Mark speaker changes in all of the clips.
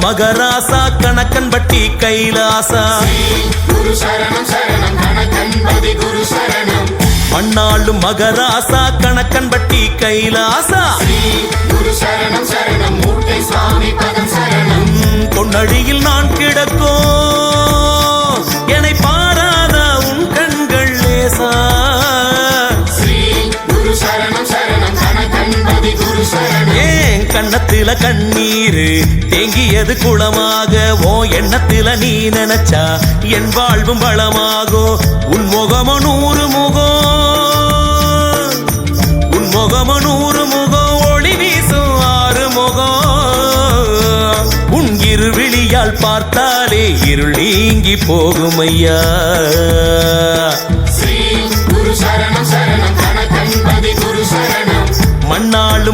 Speaker 1: மகராசா கணக்கன் பட்டி கைலாசா.
Speaker 2: குரு
Speaker 1: மண்ணாளும் மகராசா கணக்கன் பட்டி கைலாசா. கொன்னடியில் நான் கிடக்கும். கண்ணத்தில கண்ணீரு தேங்கியது குளமாக ஓ எண்ணத்தில நீ நினைச்சா என் வாழ்வும் வளமாகும் உன் முகமோ நூறு முகம் உன் முகமோ நூறு முகம் ஒளி வீசும் ஆறு முகம் உன் இருவிழியால் பார்த்தாலே இருள் நீங்கி போகும் ஐயா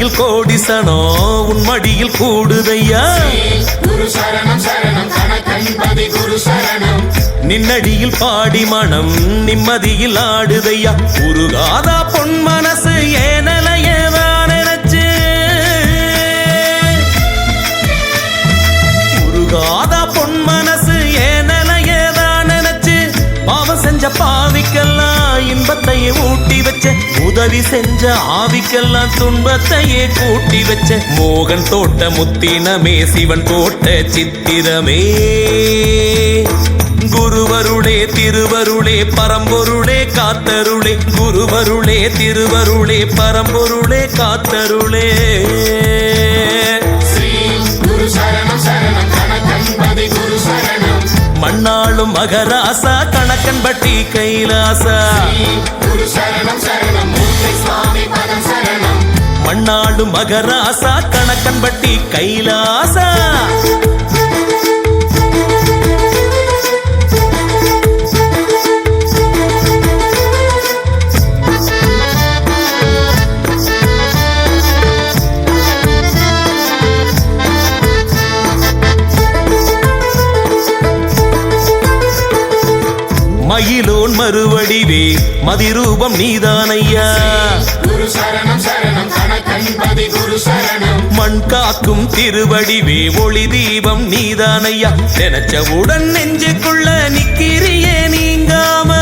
Speaker 1: சன்னதியில் கோடிசனோ உன் மடியில் கூடுதையா? நின்னடியில் பாடி மனம் நிம்மதியில் ஆடுதையா? உருகாதா பொன் மனசு ஏனலையதான் வச்ச உதவி செஞ்ச ஆவிக்கெல்லாம் துன்பத்தையே கூட்டி வச்ச மோகன் தோட்ட முத்தினமே சிவன் தோட்ட சித்திரமே. குருவருளே திருவருளே பரம்பொருளே காத்தருளே குருவருளே திருவருளே பரம்பொருளே காத்தருளே. மண்ணாளும் மகராசா கணக்கன் பட்டி கைலாசா. மண்ணாளும் மகராசா கணக்கன் பட்டி கைலாசா. மயிலோன் மறுவடிவே மதிரூபம் நீதானையா. மண் காக்கும் திருவடிவே ஒளி தீபம் நீதானையா. நினைச்சவுடன் நெஞ்சுக்குள்ள நிக்கிறியே நீங்காம.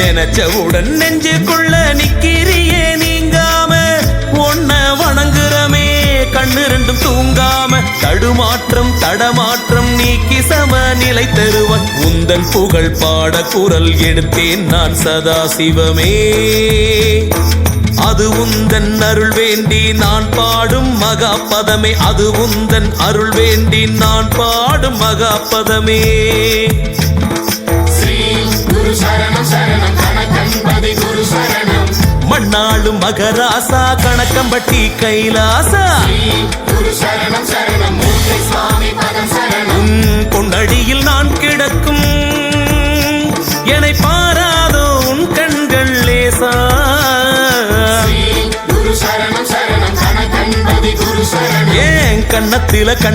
Speaker 1: நினைச்சவுடன் நெஞ்சுக்குள்ள நிக்கிறியே நீங்காம. ஒன்ன வணங்குறமே கண்ணு ரெண்டும் தூங்காம. தடுமாற்றம் தடமாற்றம் நீக்கி சம நிலை தருவாய் உந்தன் புகழ் பாட குரல் எடுத்தேன் நான் சதா சிவமே. அது உந்தன் அருள் வேண்டி நான் பாடும் மகா பதமே அது உந்தன் அருள் வேண்டி நான் பாடும் மகா பதமே
Speaker 2: ஸ்ரீ குரு சரணம் சரணம் கணக்கன்பதி குரு சரணம்.
Speaker 1: மண்ணாளும் மகராசா கணக்கம்பட்டி கைலாசா. ஏன் கண்ணத்தில கண்